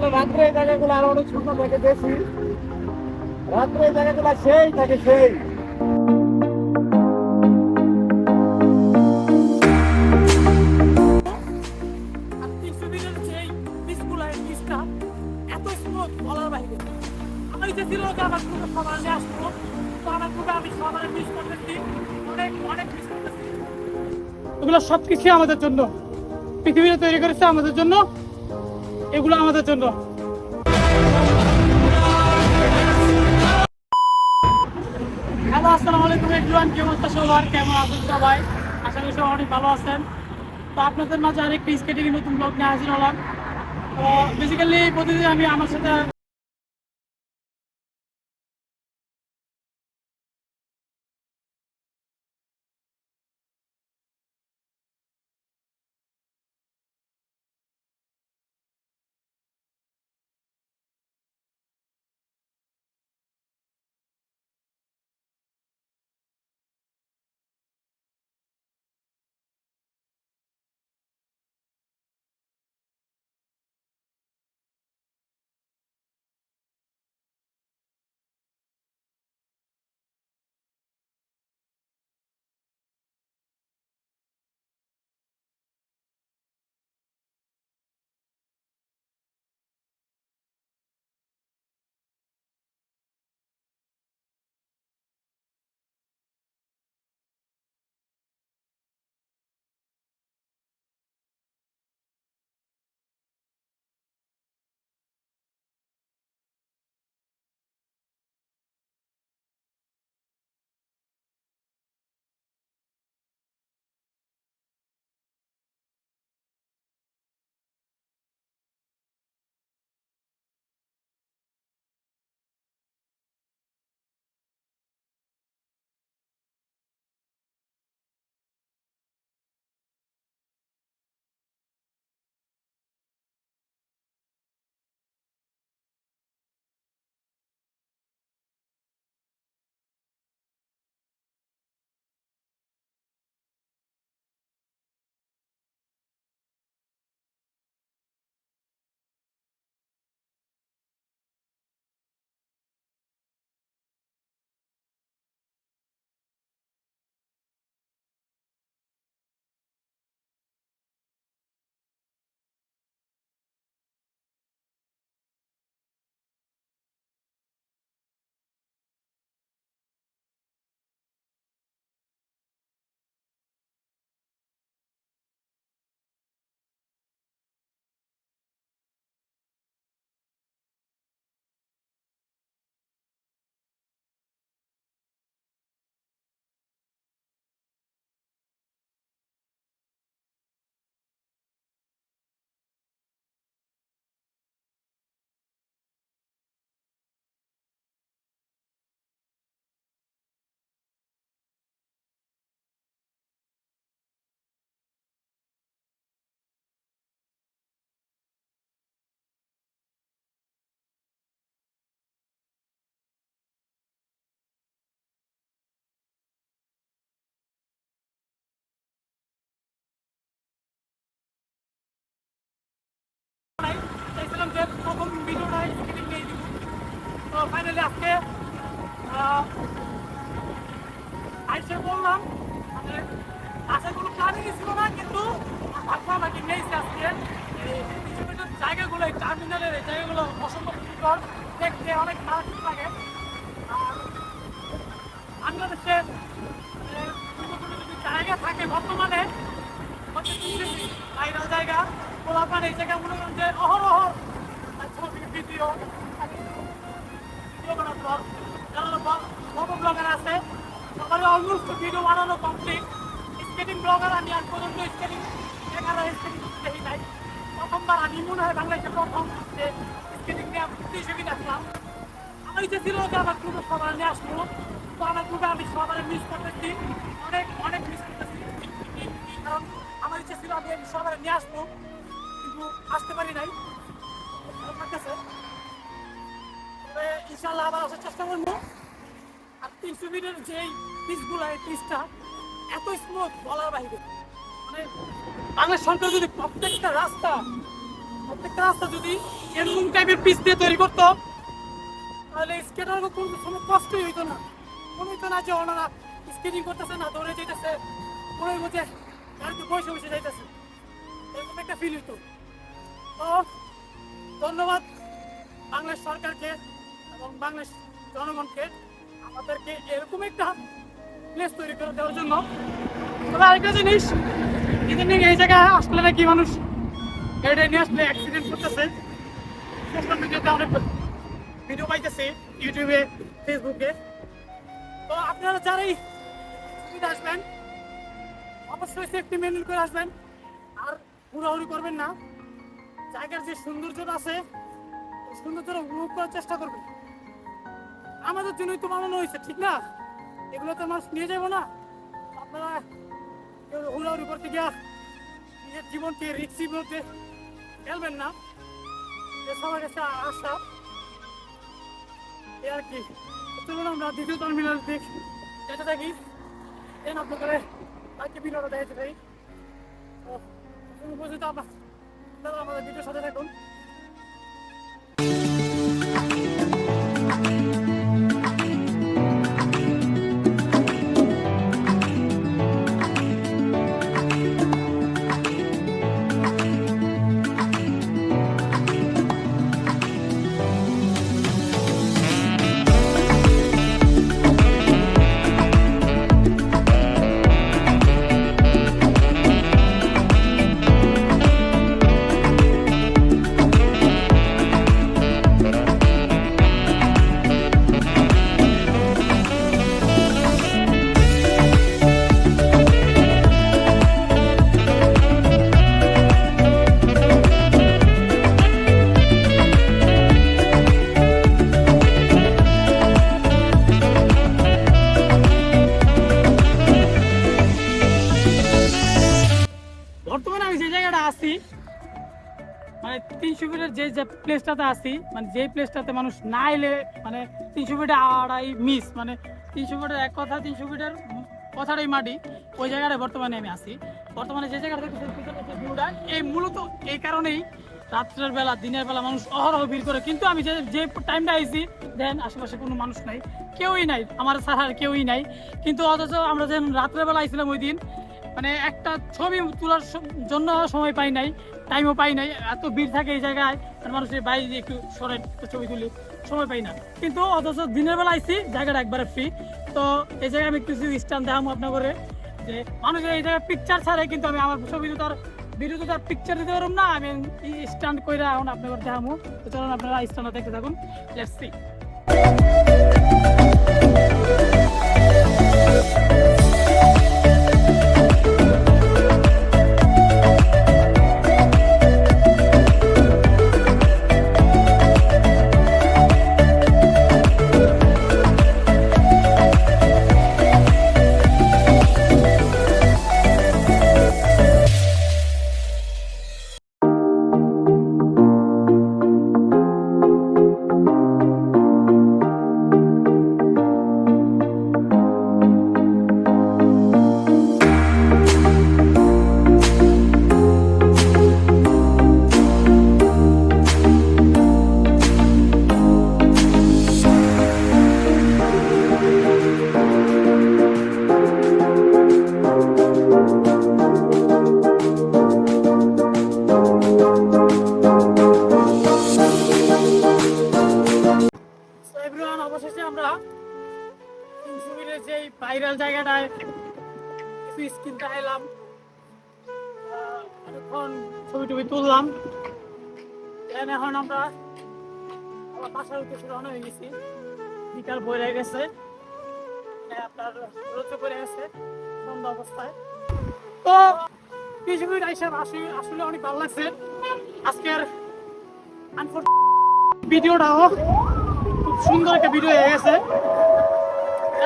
আসলে রাত্রে এই জায়গাগুলো আরও অনেক সুন্দর থাকে বেশি রাত্রে এই জায়গাগুলো সেই থাকে সেই। এগুলো সব কিছু আমাদের জন্য। পৃথিবীতে তৈরি করেছে আমাদের জন্য। এগুলো আমাদের জন্য। হ্যালো, আসসালামু আলাইকুম কেমন সবার? কেমন সবাই? সবাই অনেক ভালো আছেন। তো আপনাদের মাঝে নতুন নিয়ে তো প্রতিদিন আমি আমার সাথে ফাইনালি আজকে আইসে বললাম মানে আসার কোনো প্ল্যানিং ছিল কিন্তু ভাবলাম আর কি নিয়েছি আজকে এই জায়গাগুলো এই এই জায়গাগুলো অসম্ভব সুন্দর অনেক খারাপ লাগে আর বাংলাদেশে মানে, জায়গা থাকে বর্তমানে ভাইরাল জায়গা পোলাপান এই জায়গা মনে করেন যে অহরহ ভিডিও ভিডিও ব্লগার আছে। কমপ্লিট স্কেটিং ব্লগার আমি আজ পর্যন্ত স্কেটিং এখানে স্কেটিং দেখি নাই। প্রথমবার আমি, মনে হয় বাংলাদেশে প্রথম যে স্কেটিং নিয়ে আমি প্রতিযোগিতা আসলাম আমার ইচ্ছে আমার গ্রুপে সবার নিয়ে আসব, তো আমার আমি সবার মিস করতেছি। অনেক অনেক মিস করতেছি। আমার ইচ্ছে ছিল আমি সবার নিয়ে আসব, কিন্তু আসতে পারি নাই। আবার আসার চেষ্টা করব। আর তিনশো মিটার যেই পিসগুলো এই পিসটা এত স্মুথ বলার বাইরে। মানে বাংলাদেশ সরকার যদি প্রত্যেকটা রাস্তা প্রত্যেকটা রাস্তা যদি এরকম টাইপের পিচ দিয়ে তৈরি করতো, তাহলে স্কেটার কোনো সময় কষ্টই হইতো না। মনে হইতো না যে ওনারা স্কেটিং করতেছে না, দৌড়ে যেতেছে মনে হইব যে গাড়িতে বসে বসে যাইতেছে। এরকম একটা ফিল হইতো। তো, ধন্যবাদ বাংলাদেশ সরকারকে। এবং বাংলাদেশ জনগণকে আমাদেরকে এরকম একটা প্লেস তৈরি করে দেওয়ার জন্য। তবে আরেকটা জিনিস, ইদানিং এই জায়গায় আসলে নাকি মানুষ গাড়িটা নিয়ে আসলে অ্যাক্সিডেন্ট করতেছে। সোশ্যাল মিডিয়াতে অনেক ভিডিও পাইতেছি ইউটিউবে ফেসবুকে তো আপনারা যারাই সুবিধা আসবেন, অবশ্যই সেফটি মেনটেন করে আসবেন। আর হুড়াহুড়ি করবেন না। জায়গার যে সৌন্দর্যটা আছে সৌন্দর্যটা উপভোগ করার চেষ্টা করবেন। আমাদের জন্যই তো বানানো হয়েছে, ঠিক না? এগুলো তো মানুষ নিয়ে যাব না। আপনারা হুড়াহুড়ি করতে গিয়া নিজের জীবনকে রিক্সির মধ্যে ফেলবেন না। যে আশা। এই আর কি। চলুন আমরা দ্বিতীয় টার্মিনাল দিক যেতে থাকি। দেন আপনাদের বাকি বিনোদন দেখতে থাকি তো তুমি পর্যন্ত আপনার আপনারা আমাদের ভিডিওর সাথে থাকুন। প্লেসটাতে আছি মানে যে প্লেসটাতে মানুষ না এলে মানে তিনশো ফিটে আড়াই মিস মানে তিনশো ফিটের এক কথা, তিনশো ফিটের কথাটাই মাটি, ওই জায়গাটায় বর্তমানে আমি আছি। বর্তমানে যে জায়গাটা ভিউটা এই মূলত এই কারণেই রাত্রের বেলা, দিনের বেলা মানুষ অহরহ ভিড় করে। কিন্তু আমি যে যে টাইমটা আইছি, দেন আশেপাশে কোনো মানুষ নাই, কেউই নাই, আমার সাহার কেউই নাই। কিন্তু অথচ আমরা যে রাত্রের বেলা আইছিলাম ওই দিন মানে একটা ছবি তোলার জন্য সময় পাই নাই টাইমও পাই নাই, এত ভিড় থাকে এই জায়গায় মানুষের বাইরে একটু সরে ছবি তুলি, সময় পাই না। কিন্তু অথচ দিনের বেলা আইছি, জায়গাটা একবারে ফ্রি তো এই জায়গায় আমি কিছু স্ট্যান্ড দেখাম আপনার করে যে মানুষের এই জায়গায় পিকচার ছাড়ে, কিন্তু আমি আমার ছবি তো তার ভিডিও তো তার পিকচার দিতে পারব না, আমি স্ট্যান্ড করে এখন আপনার দেখামো। তো চলুন আপনারা স্ট্যান্ডটা দেখতে থাকুন লেটস স্কিন অনেকক্ষণ ছবি টবি তুললাম। এখন আমরা আমার বাসার উদ্দেশ্যে রওনা হয়ে গেছি। বিকাল বয়ে গেছে। আপনার রোদ্র পড়ে গেছে সন্ধ্যা অবস্থায়। তো কিছু মিনিট আসলে অনেক ভালো লাগছে। আজকের ভিডিওটাও খুব সুন্দর একটা ভিডিও হয়ে গেছে।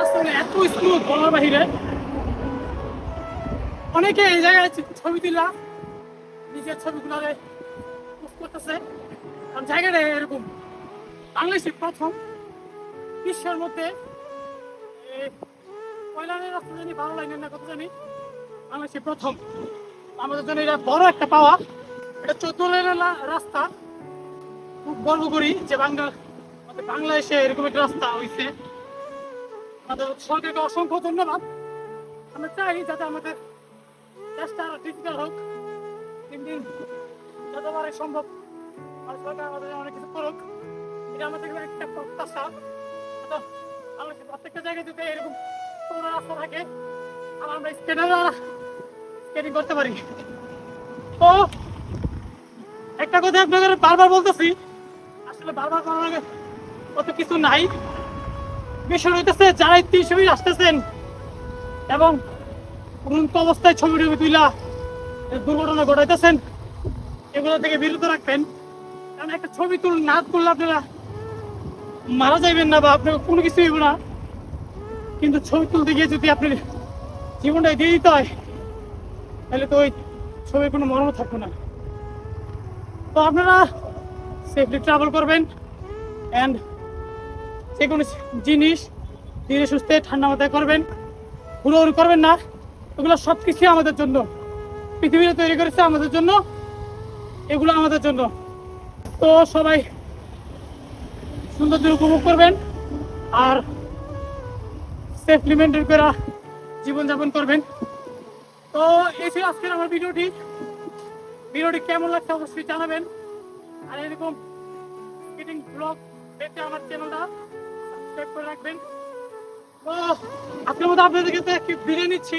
আসলে এত স্মুথ বলার বাহিরে। অনেকে এই জায়গায় ছবি তুলা, নিজের ছবিগুলো পোস্ট করতেছে। কারণ জায়গাটা এরকম। বাংলাদেশে প্রথম বিশ্বের মধ্যে এই কয় লাইনের রাস্তা জানি বারো লাইনের না কত জানি, বাংলাদেশে প্রথম। আমাদের জন্য এটা বড় একটা পাওয়া। এটা চোদ্দ লেনের লা- রাস্তা। খুব গর্ব করি যে বাংলা বাংলাদেশে এরকম একটা রাস্তা হয়েছে আমাদের সরকারকে অসংখ্য ধন্যবাদ। আমরা চাই যাতে আমাদের চেষ্টা ডিজিটাল হোক দিন দিন যতবারে সম্ভব আর সরকার আমাদের অনেক কিছু করুক, এটা আমাদের একটা প্রত্যাশা। তো আমরা প্রত্যেকটা জায়গায় যদি এরকম কোনো রাস্তা থাকে আর আমরা স্কেনার স্কেটিং করতে পারি। তো একটা কথা আপনাদের বারবার বলতেছি, আসলে বারবার বলার আগে অত কিছু নাই। বিষয় হইতেছে, যারা তিনশো মিনিট আসতেছেন এবং উন্নত অবস্থায় ছবি টবি তুইলা দুর্ঘটনা ঘটাইতেছেন, এগুলো থেকে বিরত রাখবেন। কারণ একটা ছবি তুল না তুললে আপনারা মারা যাইবেন না বা আপনার কোনো কিছু হইব না। কিন্তু ছবি তুলতে গিয়ে যদি আপনার জীবনটাই দিয়ে দিতে হয়, তাহলে তো ওই ছবির কোনো মর্ম থাকবে না। তো আপনারা সেফলি ট্রাভেল করবেন অ্যান্ড যে কোনো জিনিস ধীরে সুস্থে ঠান্ডা মাথায় করবেন। হুড়োহুড়ি করবেন না। এগুলো সব কিছুই আমাদের জন্য। পৃথিবীতে তৈরি করেছে আমাদের জন্য। এগুলো আমাদের জন্য। তো সবাই সুন্দর দিন উপভোগ করবেন আর সেফলি মেনটেন করে জীবনযাপন করবেন। তো এই ছিল আজকের আমার ভিডিওটি। ভিডিওটি কেমন লাগছে অবশ্যই জানাবেন। আর এরকম স্কেটিং ব্লগ পেতে আমার চ্যানেলটা সাবস্ক্রাইব করে রাখবেন। তো আজকের মতো আপনাদের কাছে একটি বিদায় নিচ্ছি।